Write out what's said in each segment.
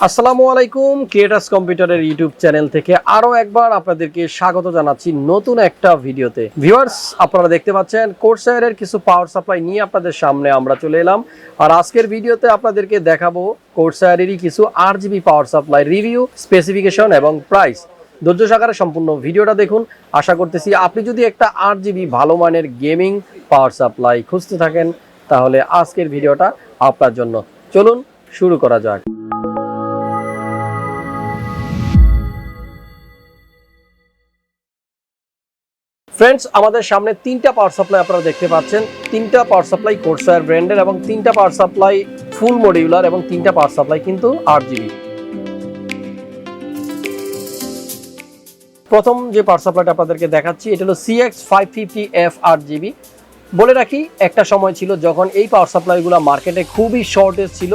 আসসালামু আলাইকুম ক্রিয়েটার্স কম্পিউটারের ইউটিউব চ্যানেল থেকে আরও একবার আপনাদেরকে স্বাগত জানাচ্ছি নতুন একটা ভিডিওতে। ভিউয়ার্স আপনারা দেখতে পাচ্ছেন কোর্সায়ারের কিছু পাওয়ার সাপ্লাই নিয়ে আপনাদের সামনে আমরা চলে এলাম। আর আজকের ভিডিওতে আপনাদেরকে দেখাবো কোর্সায়ারেরই কিছু R GB power supply review specification এবং প্রাইস ধৈর্য সাকারে সম্পূর্ণ ভিডিওটা দেখুন। আশা করতেছি আপনি যদি একটা আট জিবি ভালো মানের গেমিং পাওয়ার সাপ্লাই খুঁজতে থাকেন, তাহলে আজকের ভিডিওটা আপনার জন্য। চলুন, শুরু করা যাক। ফ্রেন্ডস আমাদের সামনে তিনটা পাওয়ার সাপ্লাই আপনারা দেখতে পাচ্ছেন। তিনটা পাওয়ার সাপ্লাই কোর্সায়ার ব্র্যান্ডের এবং তিনটা পাওয়ার সাপ্লাই ফুল মডিউলার এবং তিনটা পাওয়ার সাপ্লাই কিন্তু আট জিবি প্রথম যে পাওয়ার সাপ্লাইটা আপনাদেরকে দেখাচ্ছি, এটা হলো সিএক্স ফাইভ ফিফটি এফ আট জিবি বলে রাখি, একটা সময় ছিল যখন এই পাওয়ার সাপ্লাইগুলো মার্কেটে খুবই শর্টেজ ছিল।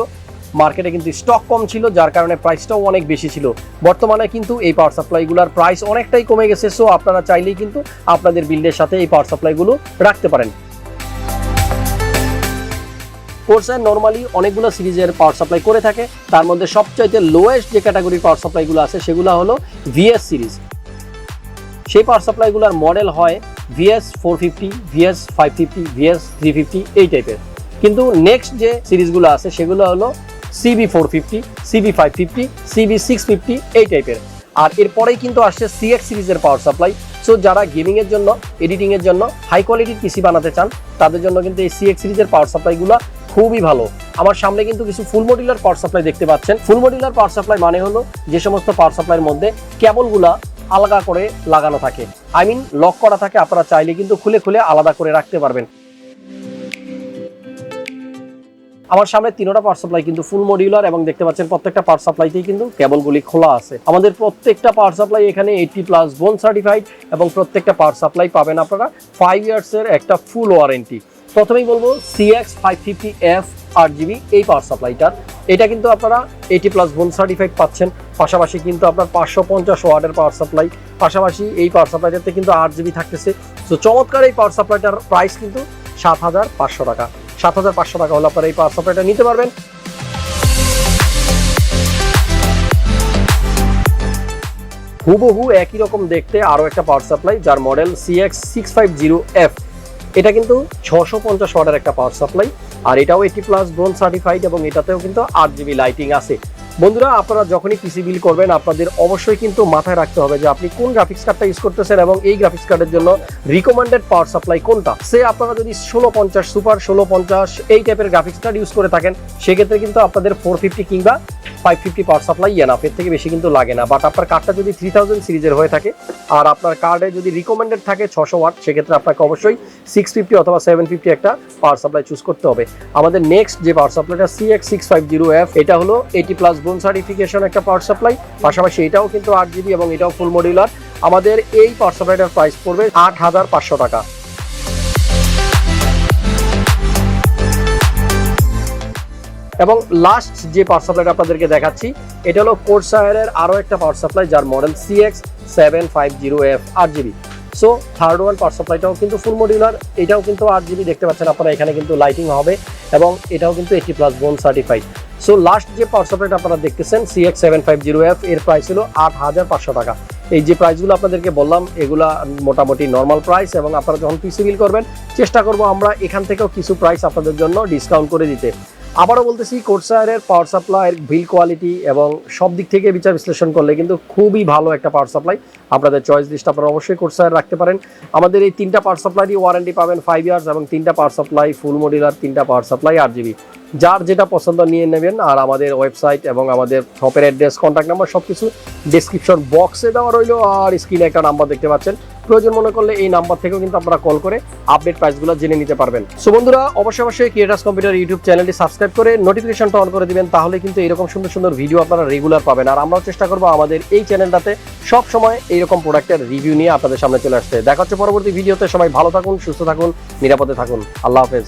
মার্কেটে কিন্তু স্টক কম ছিল, যার কারণে প্রাইসটাও অনেক বেশি ছিল। বর্তমানে কিন্তু এই পাওয়ার সাপ্লাইগুলোর প্রাইস অনেকটাই কমে গেছে সো আপনারা চাইলেই কিন্তু আপনাদের বিল্ডের সাথে এই পাওয়ার সাপ্লাইগুলো রাখতে পারেন। কোর্সার নর্মালি অনেকগুলো সিরিজের পাওয়ার সাপ্লাই করে থাকে। তার মধ্যে সবচাইতে লোয়েস্ট যে ক্যাটাগরির পাওয়ার সাপ্লাইগুলো আছে, সেগুলো হলো ভিএস সিরিজ। সেই পাওয়ার সাপ্লাইগুলোর মডেল হয় VS four fifty VS five fifty VS three fifty এই টাইপের কিন্তু নেক্সট যে সিরিজগুলো আছে, সেগুলো হলো CB four fifty CB five fifty CB six fifty এই টাইপের আর এরপরেই কিন্তু আসছে সিএক্স সিরিজের পাওয়ার সাপ্লাই সো যারা গেমিংয়ের জন্য এডিটিংয়ের জন্য হাই কোয়ালিটির পিসি বানাতে চান, তাদের জন্য কিন্তু এই সিএক্স সিরিজের পাওয়ার সাপ্লাইগুলো খুবই ভালো। আমার সামনে কিন্তু কিছু ফুল মডিউলার পাওয়ার সাপ্লাই দেখতে পাচ্ছেন। ফুল মডিউলার পাওয়ার সাপ্লাই মানে হলো যে সমস্ত পাওয়ার সাপ্লাইয়ের মধ্যে কেবলগুলা আলাদা করে লাগানো থাকে। আই মিন লক করা থাকে, আপনারা চাইলে কিন্তু খুলে খুলে আলাদা করে রাখতে পারবেন। আমার সামনে তিনোটা পাওয়ার সাপ্লাই কিন্তু ফুল মডিউলার এবং দেখতে পাচ্ছেন প্রত্যেকটা পাওয়ার সাপ্লাইতেই কিন্তু কেবলগুলি খোলা আছে। আমাদের প্রত্যেকটা পাওয়ার সাপ্লাই এখানে এইটটি প্লাস বোন সার্টিফাইড এবং প্রত্যেকটা পাওয়ার সাপ্লাই পাবেন আপনারা ফাইভ ইয়ার্সের একটা ফুল ওয়ারেন্টি প্রথমেই বলব সিএক্স ফাইভ ফিফটি এফ আট জিবি এই পাওয়ার সাপ্লাইটার এটা কিন্তু আপনারা এইটি প্লাস বোন সার্টিফাইড পাচ্ছেন। পাশাপাশি কিন্তু আপনার পাঁচশো পঞ্চাশ ওয়ার্ডের পাওয়ার সাপ্লাই পাশাপাশি এই পাওয়ার সাপ্লাইটাতে কিন্তু আট জিবি থাকতেছে। তো চমৎকার এই পাওয়ার সাপ্লাইটার প্রাইস কিন্তু সাত হাজার পাঁচশো টাকা। সাত হাজার পাঁচশো টাকা হলে আপনারা এই পাওয়ার সাপ্লাইটা নিতে পারবেন। হুবহু একই রকম দেখতে আরও একটা পাওয়ার সাপ্লাই যার model C X six five zero F এটা কিন্তু ছশো পঞ্চাশ ওয়াটের একটা পাওয়ার সাপ্লাই আর এটাও এইটি প্লাস ব্রোন সার্টিফাইড এবং এটাতেও কিন্তু আট জিবি লাইটিং আছে। বন্ধুরা, আপনারা যখনই পিসি বিল করবেন, আপনাদের অবশ্যই কিন্তু মাথায় রাখতে হবে যে আপনি কোন গ্রাফিক্স কার্ডটা ইউজ করতেছেন এবং এই গ্রাফিক্স কার্ডের জন্য রিকমেন্ডেড পাওয়ার সাপ্লাই কোনটা। সে আপনারা যদি ষোলো পঞ্চাশ সুপার ষোলো পঞ্চাশ এই টাইপের গ্রাফিক্স কার্ড ইউজ করে থাকেন, সেক্ষেত্রে কিন্তু আপনাদের ফোর ফিফটি কিংবা five fifty power supply enough এর থেকে বেশি কিন্তু লাগে না বাট আপনার কার্ডটা যদি থ্রি থাউজেন্ড সিরিজের হয়ে থাকে আর আপনার কার্ডে যদি রিকমেন্ডেড থাকে ছশো ওয়াট সেক্ষেত্রে আপনাকে অবশ্যই সিক্স ফিফটি অথবা সেভেন ফিফটি একটা পাওয়ার সাপ্লাই চুজ করতে হবে আমাদের নেক্সট যে power সাপ্লাইটা C X six five zero F এটা হলো এইটি প্লাস বোন সার্টিফিকেশন একটা পাওয়ার সাপ্লাই পাশাপাশি এটাও কিন্তু আট জিবি এবং এটাও ফুল মডিউলার আমাদের এই পাওয়ার সাপ্লাইটার প্রাইস পড়বে আট হাজার পাঁচশো টাকা এবং লাস্ট যে পাওয়ার সাপ্লাইটা আপনাদেরকে দেখাচ্ছি, এটা হলো কোর্সায়ারের আরও একটা পাওয়ার সাপ্লাই যার model CX seven five zero F আট GB so third one power সাপ্লাইটাও কিন্তু ফুল মডিউলার এটাও কিন্তু আট জিবি দেখতে পাচ্ছেন আপনারা, এখানে কিন্তু লাইটিং হবে এবং এটাও কিন্তু eighty plus bronze certified so last যে পাওয়ার সাপ্লাইটা আপনারা দেখতেছেন CX seven five zero F এর প্রাইস হলো আট হাজার পাঁচশো টাকা। এই যে প্রাইসগুলো আপনাদেরকে বললাম, এগুলা মোটামুটি নর্মাল প্রাইস এবং আপনারা যখন পিসি বিল করবেন, চেষ্টা করব আমরা এখান থেকেও কিছু প্রাইস আপনাদের জন্য ডিসকাউন্ট করে দিতে। আবারও বলতেছি কোর্সায়ারের পাওয়ার সাপ্লাইয়ের বিল কোয়ালিটি এবং সব দিক থেকে বিচার বিশ্লেষণ করলে কিন্তু খুবই ভালো একটা পাওয়ার সাপ্লাই আপনাদের চয়েস লিস্ট আপনারা অবশ্যই কোর্সায়ার রাখতে পারেন। আমাদের এই তিনটা পাওয়ার সাপ্লাইরই ওয়ারেন্টি পাবেন ফাইভ ইয়ার্স এবং তিনটা পাওয়ার সাপ্লাই ফুল মডিউলার তিনটা পাওয়ার সাপ্লাই আট জিবি যার যেটা পছন্দ নিয়ে নেবেন আর আমাদের ওয়েবসাইট এবং আমাদের শপের অ্যাড্রেস কন্ট্যাক্ট নাম্বার সব কিছু ডিসক্রিপশন বক্সে দেওয়া রইল আর স্ক্রিনে একটা নাম্বার দেখতে পাচ্ছেন। প্রয়োজন মনে করলে এই নাম্বার থেকেও কিন্তু আপনারা কল করে আপডেট প্রাইসগুলো জেনে নিতে পারবেন। সো বন্ধুরা, অবশ্যই অবশ্যই ক্রিয়েটার্স কম্পিউটার ইউটিউব চ্যানেলটি সাবস্ক্রাইব করে নোটিফিকেশনটা অন করে দিবেন, তাহলে কিন্তু এরকম সুন্দর সুন্দর ভিডিও আপনারা রেগুলার পাবেন। আর আমরাও চেষ্টা করব আমাদের এই চ্যানেলটাতে সব সময় এইরকম প্রোডাক্টের রিভিউ নিয়ে আপনাদের সামনে চলে আসতে। দেখা হচ্ছে পরবর্তী ভিডিওতে সবাই ভালো থাকুন, সুস্থ থাকুন, নিরাপদে থাকুন। আল্লাহ হাফেজ।